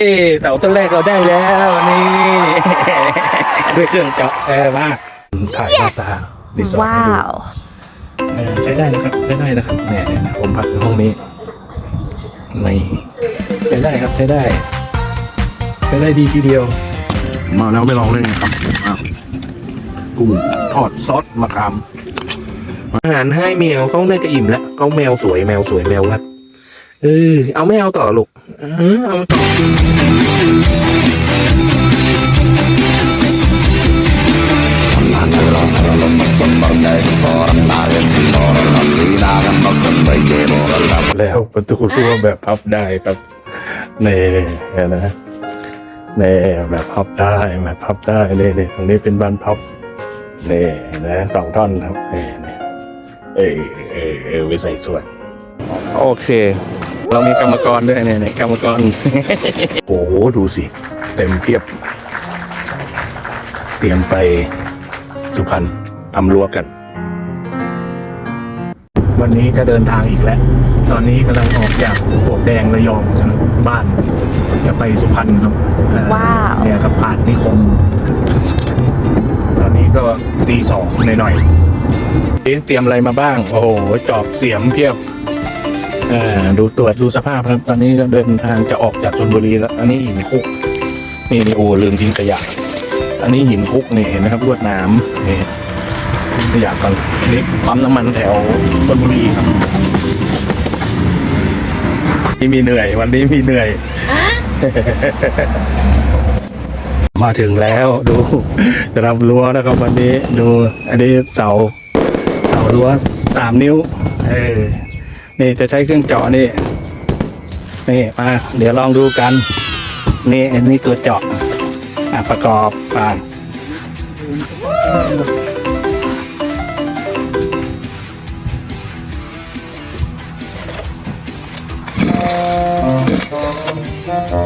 เอ้เสาต้นแรกเราได้แล้วนี่ด้วยเครื่องเจาะเออมาถ่ายหน้าตารีสอร์ทให้ดู Wow. เออใช้ได้นะครับใช้ได้นะครับเนี่ยเนี่ยนะผมพักในห้องนี้นี่ใช้ได้ครับใช้ได้ใช้ได้ดีทีเดียว มาแล้วไม่ลองเลยครับอ้าวกุ้งทอดซอสมะขามอาหารให้แมวเขาน่าจะอิ่มแล้วเขาแมวสวยแมวสวยแมววัดเออเอาไม่เอาต่อลูกเออเอาต่อ แล้วประตูตัวแบบพับได้ครับเน่นะเน่แบบพับได้แบบพับได้เลยเลยตรงนี้เป็นบานพับเน่นะสองท่อนครับเน่เน่เออเออเออไปใส่ส่วน โอเค เรามีกรรมกรด้วยเนี่ยเนี่ยกรรมกร โอ้โหดูสิ เต็มเพียบ เตรียมไปสุพรรณทำรั้วกัน วันนี้ก็เดินทางอีกแล้ว ตอนนี้กำลังออกจากปลวกแดงระยองนะครับบ้าน จะไปสุพรรณครับอ่ว้าวเนี่ยครับผ่านนิคม ตอนนี้ก็ตีสองหน่อยๆเอ๊ะเตรียมอะไรมาบ้าง โอ้โห จอบเสียมเพียบอ่า ดูตรวจดูสภาพครับ ตอนนี้ก็เดินทางจะออกจากชลบุรีแล้ว อันนี้หินคุก นี่นี่โอ้ลืมทิ้งขยะ อันนี้หินคุกนี่เห็นไหมครับลวดหน้ำนี่ทิ้งขยะก่อนนี่ปั๊มน้ำมันแถวชลบุรีครับนี่มีเหนื่อย วันนี้มีเหนื่อย มาถึงแล้วดูจะทำรั้วนะครับวันนี้ดู อันนี้เสาเสารั้วสามนิ้ว เออ นี่จะใช้เครื่องเจาะนี่ นี่มา เดี๋ยวลองดูกัน นี่อันนี้ตัวเจาะอะประกอบไปาเอ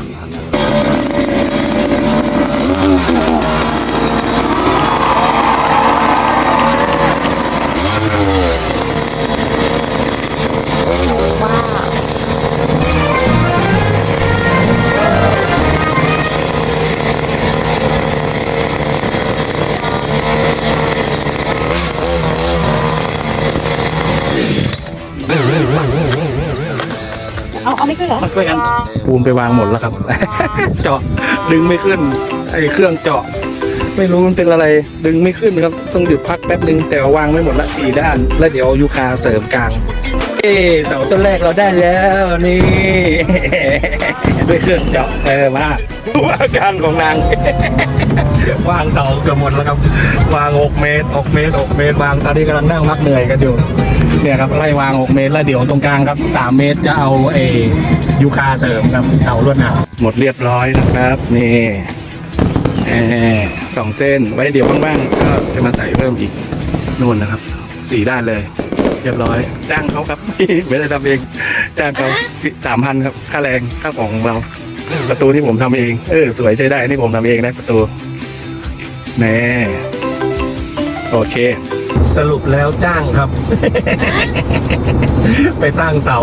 า เหรอ มาช่วยกันปูนไปวางหมดแล้วครับ เจาะดึงไม่ขึ้น ไอ้เครื่องเจาะ ไม่รู้มันเป็นอะไรดึงไม่ขึ้นครับ ต้องหยุดพักแป๊บนึงแต่วาวางไม่หมดละสี่ด้าน แล้วเดี๋ยวยูคาเสริมกลาง เอ้เสาต้นแรกเราได้แล้วนี่ ด้วยเครื่องเจาะเออมาดูอาการของนาง วางเสาเกือบหมดแล้วครับ วาง 6 เมตร 6 เมตร 6 เมตร วางตอนนี้กำลังนั่งพักเหนื่อยกันอยู่เนี่ยครับไล่วาง 6 เมตรแล้วเดี๋ยวตรงกลางครับ 3 เมตรจะเอาเอยูคาเสริมครับเสาลวดหนามหมดเรียบร้อยนะครับนี่เออสองเส้นไว้เดี๋ยวบ้างๆก็จะมาใส่เพิ่มอีกนู่นนะครับสี่ด้านเลย เรียบร้อยจ้างเขาครับ ไม่ได้ทำเองจ้างเขาสามพันครับค่าแรงค่าของของเราประตูที่ผมทำเอง เออ สวยใช้ได้ นี่ผมทำเองนะประตูแน่โอเค สรุปแล้วจ้างครับ ไปตั้งเสา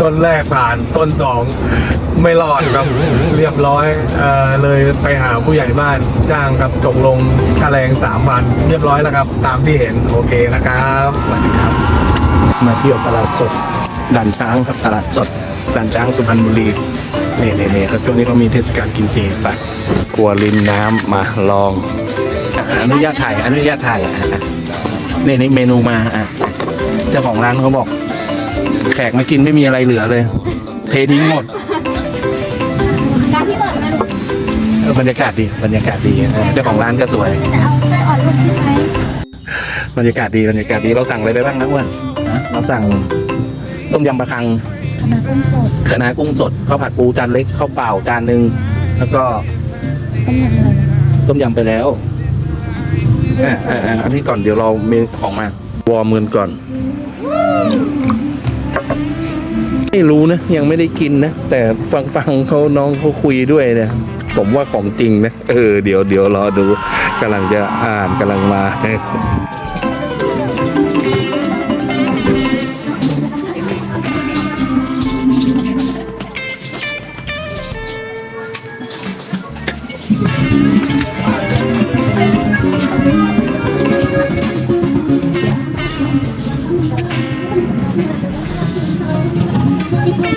ต้นแรกผ่านต้นสอง ไม่รอดครับเรียบร้อยเออเลยไปหาผู้ใหญ่บ้านจ้างครับตกลงค่าแรงสามพันเรียบร้อยแล้วครับ ตามที่เห็นโอเคนะครับสวัสดีครับ มาเที่ยวตลาดสดด่านช้างครับตลาดสดด่านช้างสุพรรณบุรีนี่นี่นี่ครับช่วงนี้เขามีเทศกาลกินเจไปกลัวริมน้ำมาลองอะอนุญาตถ่ายอนุญาตถ่ายอะอะนี่นี่เมนูมาอะเจ้าของร้านเขาบอก แขกมากินไม่มีอะไรเหลือเลย เททิ้งหมด บรรยากาศดีบรรยากาศดีเออเจ้าของร้านก็สวยจะเอาไส้อ่อนลงใช่ไหมบรรยากาศดีบรรยากาศดีเราสั่งอะไรไปบ้างนะอ้วนเราสั่งต้มยำปลาคังคณะกุ้งสดคณะกุ้งสดข้าวผัดปูจานเล็กข้าวเปล่าจานหนึ่งแล้วก็ต้มยำอะไรนะต้มยำไปแล้วอ่าอ่าอ่าอันนี้ก่อนเดี๋ยวเรามีของมาวอร์มมือนก่อน ไม่รู้นะ ยังไม่ได้กินนะ แต่ฟังฟังเขาน้องเขาคุยด้วยเนี่ย ผมว่าของจริงนะ เออ เดี๋ยวเดี๋ยวรอดูกำลังจะอ่านกำลังมา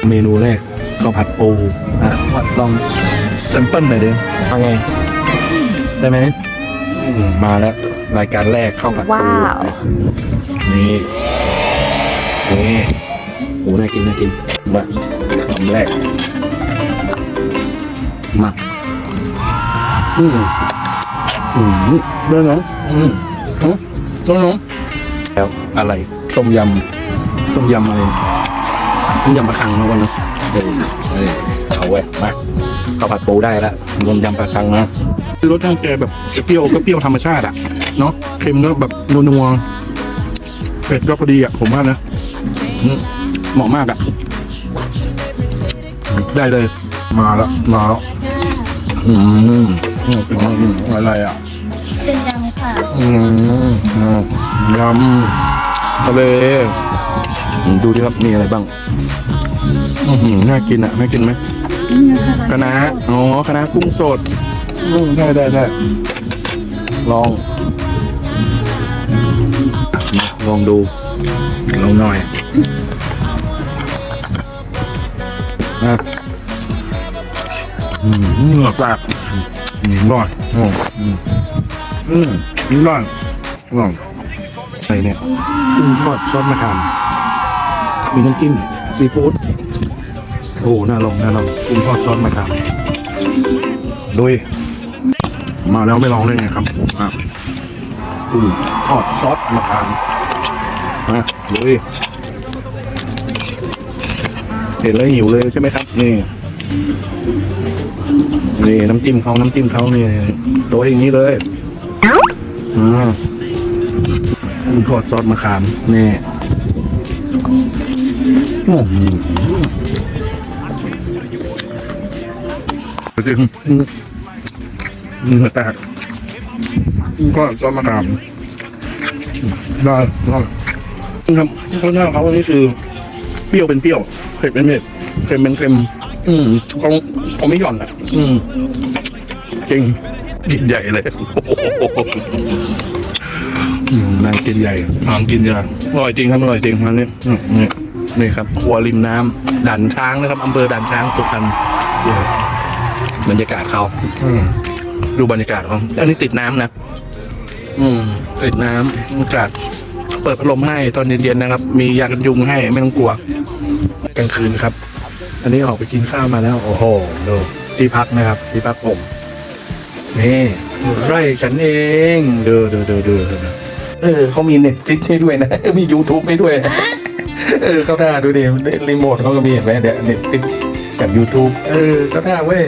เมนูแรก ข้าวผัดปูอะวัดลองแซมเปิลหน่อยดิว่าไง ได้ไหมอืมมาแล้วรายการแรกข้าวผัดปูว้าว นี่นี่โหน่ากินน่ากินมาคำแรกมาอืมอืมเรื่องน้องอืมฮะเรื่องน้องแล้วอะไรต้มยำต้มยำอะไร ต้มยำปลาคังนะวันนะเออเออเอาไว้มาข้าวผัดปูได้แล้วต้มยำปลาคังนะคือรสชาติแกแบบเปรี้ยวก็เปรี้ยวธรรมชาติอะเนาะเค็มก็แบบนัวๆเผ็ดก็พอดีอะผมว่านะอืมเหมาะมากอะได้เลย มาแล้วมาแล้วอืมอืมเป็นอะไรอะเป็นยังค่ะอืมอืมยำทะเลอืมดูดิครับมีอะไรบ้าง อือหือน่ากินอะน่ากินไหมนี่นะคะคะน้าอ๋อคะน้ากุ้งสดอืมได้ได้ได้ลองมาลองดูลองหน่อยนะอืมเหงือกแตกอืมร่อยอืมอืมอืมอร่อยอร่อยอะไรเนี่ยกุ้งทอดซอสมะขามมีน้ำจิ้มซีฟู้ด โอ้น่าลองน่าลองกุ้งทอดซอสมะขามโดยมาแล้วไม่ลองได้ไงครับอะกุ้งทอดซอสมะขามมาเลยเห็นแล้วหิวเลยใช่ไหมครับ นี่ นี่น้ำจิ้มเขาน้ำจิ้มเขานี่โดยอย่างนี้เลยอ่ากุ้งทอดซอสมะขามนี่ จริงเนื้อแตกกุ้งทอดซอสมะขามได้ได้ครับข้าวหน้าเขาอันนี้คือเปรี้ยวเป็นเปรี้ยวเผ็ดเป็นเผ็ดเค็มเป็นเค็มอืมเขาเขาไม่หย่อนอะ อืมจริงกินใหญ่เลยอืมนายกินใหญ่หางกินใหญ่อร่อยจริงครับอร่อยจริงอันนี้อืมนี่นี่ครับครัวริมน้ำด่านช้างนะครับอำเภอด่านช้างสุพรรณ บรรยากาศเขาอืมดูบรรยากาศเขาอันนี้ติดน้ำนะอืมติดน้ำอากาศเปิดพัดลมให้ตอนเย็นๆนะครับ มียากันยุงให้ไม่ต้องกลัวกลางคืนครับ อันนี้ออกไปกินข้าวมาแล้ว โอ้โหดูที่พักนะครับ ที่พักผมนี่ไร่ฉันเองดูดูดูดูเออเขามีเน็ตฟิกให้ด้วยนะ มี YouTube ให้ด้วย เออเขาท่าดูดิรีโมทเขาก็มีเห็นไหมเดี๋ยวเน็ตฟิกกับ YouTube เออเขาท่าเว้ย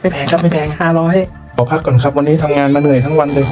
ไม่แพงครับไม่แพงห้าร้อยขอพักก่อนครับวันนี้ทำงานมาเหนื่อยทั้งวันเลย